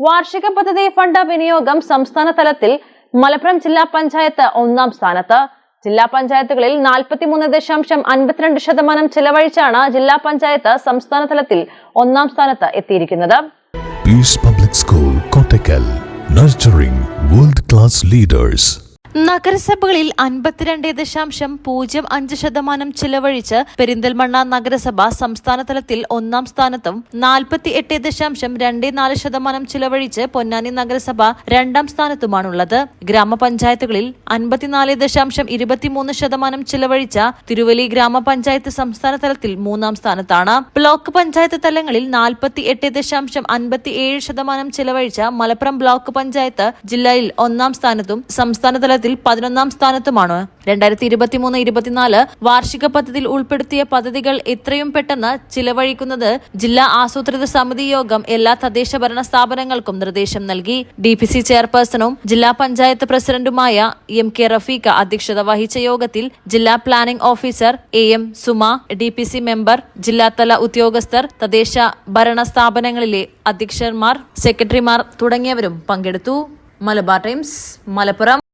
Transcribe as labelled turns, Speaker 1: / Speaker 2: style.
Speaker 1: വാർഷിക പദ്ധതി ഫണ്ട് വിനിയോഗം സംസ്ഥാന തലത്തിൽ മലപ്പുറം ജില്ലാ പഞ്ചായത്ത് ഒന്നാം സ്ഥാനത്ത് ജില്ലാ പഞ്ചായത്തുകളിൽ നാൽപ്പത്തിമൂന്ന് ദശാംശം അൻപത്തിരണ്ട് ശതമാനം ചെലവഴിച്ചാണ് ജില്ലാ പഞ്ചായത്ത് സംസ്ഥാന തലത്തിൽ ഒന്നാം സ്ഥാനത്ത് എത്തിയിരിക്കുന്നത്
Speaker 2: School, Kottakkal, nurturing world class leaders.
Speaker 3: നഗരസഭകളിൽ അൻപത്തിരണ്ട് ദശാംശം പൂജ്യം അഞ്ച് ശതമാനം ചിലവഴിച്ച് പെരിന്തൽമണ്ണ നഗരസഭ സംസ്ഥാന തലത്തിൽ ഒന്നാം സ്ഥാനത്തും നാൽപ്പത്തി എട്ട് ദശാംശം രണ്ട് നാല് ശതമാനം ചിലവഴിച്ച് പൊന്നാനി നഗരസഭ രണ്ടാം സ്ഥാനത്തുമാണുള്ളത്. ഗ്രാമപഞ്ചായത്തുകളിൽ അൻപത്തിനാല് ദശാംശം ഇരുപത്തിമൂന്ന് ശതമാനം ചിലവഴിച്ച തിരുവല്ലി ഗ്രാമപഞ്ചായത്ത് സംസ്ഥാന തലത്തിൽ മൂന്നാം സ്ഥാനത്താണ്. ബ്ലോക്ക് പഞ്ചായത്ത് തലങ്ങളിൽ നാൽപ്പത്തി എട്ട് ദശാംശം അൻപത്തി ഏഴ് ശതമാനം ചിലവഴിച്ച മലപ്പുറം ബ്ലോക്ക് പഞ്ചായത്ത് ജില്ലയിൽ ഒന്നാം സ്ഥാനത്തും സംസ്ഥാന തലത്തിൽ പതിനൊന്നാം സ്ഥാനത്തുമാണ്. രണ്ടായിരത്തി ഇരുപത്തിമൂന്ന് ഇരുപത്തിനാല് വാർഷിക പദ്ധതിയിൽ ഉൾപ്പെടുത്തിയ പദ്ധതികൾ എത്രയും പെട്ടെന്ന് ചിലവഴിക്കുന്നത് ജില്ലാ ആസൂത്രിത സമിതി യോഗം എല്ലാ തദ്ദേശ ഭരണ സ്ഥാപനങ്ങൾക്കും നിർദ്ദേശം നൽകി. ഡി പി സി ചെയർപേഴ്സണും ജില്ലാ പഞ്ചായത്ത് പ്രസിഡന്റുമായ എം കെ റഫീഖ അധ്യക്ഷത വഹിച്ച യോഗത്തിൽ ജില്ലാ planning officer A M Suma D P C member ജില്ലാതല ഉദ്യോഗസ്ഥർ തദ്ദേശ ഭരണ സ്ഥാപനങ്ങളിലെ അധ്യക്ഷന്മാർ സെക്രട്ടറിമാർ തുടങ്ങിയവരും പങ്കെടുത്തു. മലബാർ ടൈംസ് മലപ്പുറം.